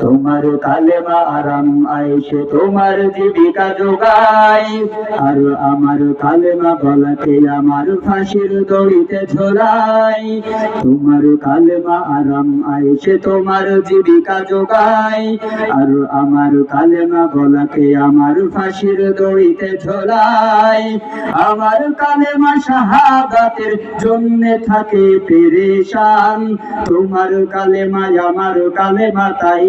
তোমার কালেমা আরাম আইসে তোমার জীবিকা যোগাই আর আমার কালেমা বলাকে আমার ফাঁসির দড়িতে ঝোলাই তোমার কালেমা আরাম আইসে তোমার জীবিকা যোগাই আর আমার কালেমা বলাকে আমার ফাঁসির দড়িতে ঝোলাই আমার কালেমা শাহাদাতের জন্য থাকে পেরেশান। তোমার কালেমা আমার কালেমা তাই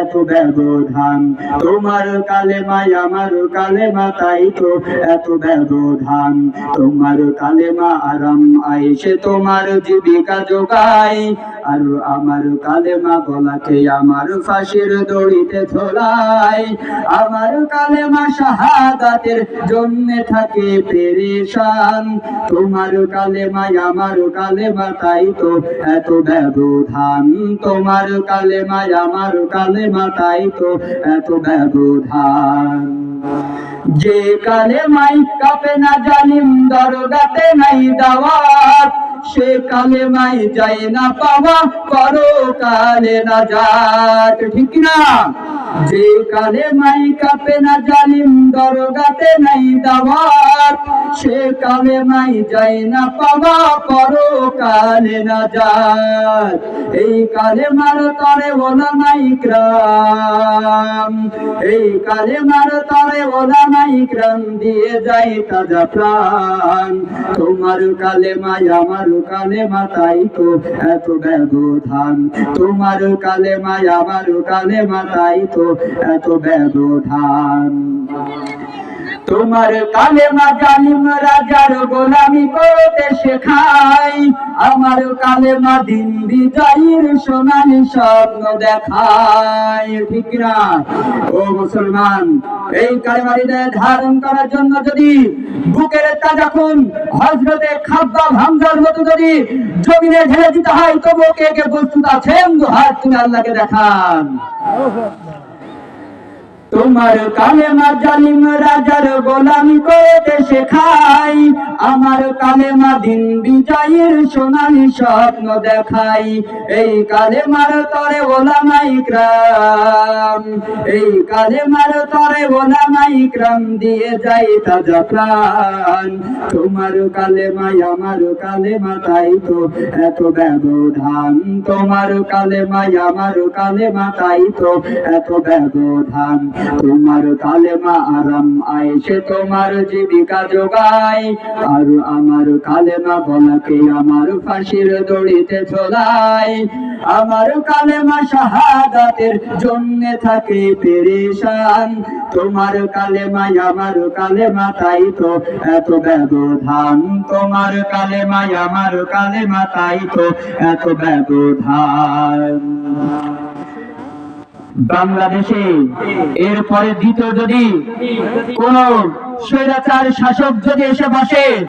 এত ব্যবধান। তোমার কালেমা আমার কালেমা তাই তো এত ব্যবধান। তোমার কালেমা আরাম আইসে তোমার জীবিকা যোগাই। আর আমার কালেমা গলাকে আমার ফাঁসির দড়িতে ঝোলাই। আমার শাহাদাতের জন্য থাকে পেরেশান। তোমার আমার তাই তো এত ব্যবধান। তোমার কালেমা আমার কালেমা তাই তো এত ব্যবধান। যে কাপে না জালিম, দরগাতে নাই দাওয়াত। সে কালেমাই যায় না পাওয়া পরকালে কালে না যাক ঠিক না যে না, জালিম দরগাতে নাই সে কালেমাই যায় না পাওয়া কালে না যাত এই কালেমার তরে ওলামাই ক্রাম এই কালেমার তরে ওলামাই ক্রাম দিয়ে যাই তাজা প্রাণ। তোমার কালেমাই আমার কালেমা তাই তো এত ব্যবধান। তোমার কালেমাই আমার কালেমা তাই তো এত ব্যবধান। তোমার কালেমা জালিম রাজার গোলামি করতে শেখাই। আমার কালেমা দিন বিজয়ের সোনালি স্বপ্ন দেখায় ঠিক না? ও মুসলমান, এই কালেমা হৃদয়ে ধারণ করার জন্য যদি বুকের তাজা খুন হজরতে খাব্বা হামজার মতো যদি জমিনে ঢেলে দিতে হয় তবু কে কে প্রস্তুত আছেন হাত তুমি আল্লাহকে দেখান। তোমার কালেমা জালিম রাজার গোলামি করতে শেখাই আমার কালেমা দিন বিজয়ের সোনালি স্বপ্ন দেখাই। এই কালেমার তরে ওলামাই ক্রাম। এই কালেমার তরে ওলামাই ক্রাম দিয়ে যাই তাজা প্রাণ। তোমার কালেমাই আমার কালেমা তাই তো এত ব্যবধান। তোমার কালে কালেমাই আমার কালেমা তাই তো এত ব্যবধান। তোমার কালেমা আরাম আইসে তোমার জীবিকা যোগাই আর আমার কালেমা বলাকে আমার ফাঁসির দড়িতে ঝোলাই আমার কালেমা শাহাদাতের জন্য থাকে পেরেশান। তোমার কালেমা আমার কালেমা, তাই তো এত ব্যবধান। তোমার কালেমা আমার কালেমা, তাই তো এত ব্যবধান। বাংলাদেশে। এরপরে দ্বিতীয় যদি কোন স্বৈরাচার শাসক যদি এসে বসে